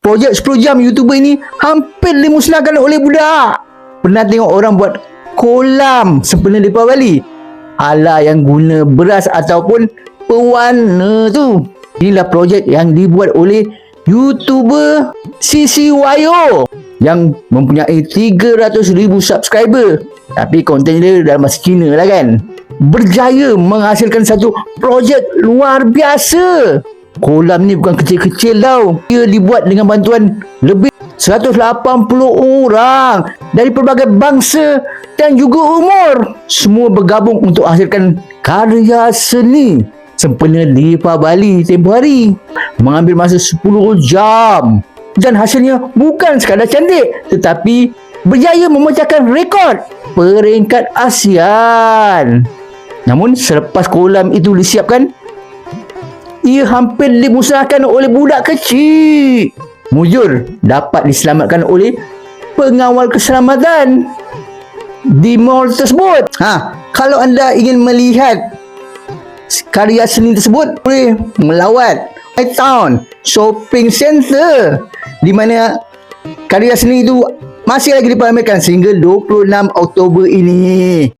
projek 10 jam YouTuber ini hampir dimusnahkan oleh budak. Pernah tengok orang buat kolam sempena Deepavali? Ala yang guna beras ataupun pewarna tu. Inilah projek yang dibuat oleh YouTuber Sisi Wayo yang mempunyai 300,000 subscriber. Tapi konten dia dalam bahasa Cina lah kan. Berjaya menghasilkan satu projek luar biasa. Kolam ni bukan kecil-kecil tau. Ia dibuat dengan bantuan lebih 180 orang dari pelbagai bangsa dan juga umur. Semua bergabung untuk hasilkan karya seni sempena Deepavali tempoh hari. Mengambil masa 10 jam. Dan hasilnya bukan sekadar cantik tetapi berjaya memecahkan rekod peringkat ASEAN. Namun selepas kolam itu disiapkan, ia hampir dimusnahkan oleh budak kecil. Mujur dapat diselamatkan oleh pengawal keselamatan di mall tersebut. Ha, kalau anda ingin melihat karya seni tersebut, boleh melawat My Town Shopping Center di mana karya seni itu masih lagi dipamerkan sehingga 26 Oktober ini.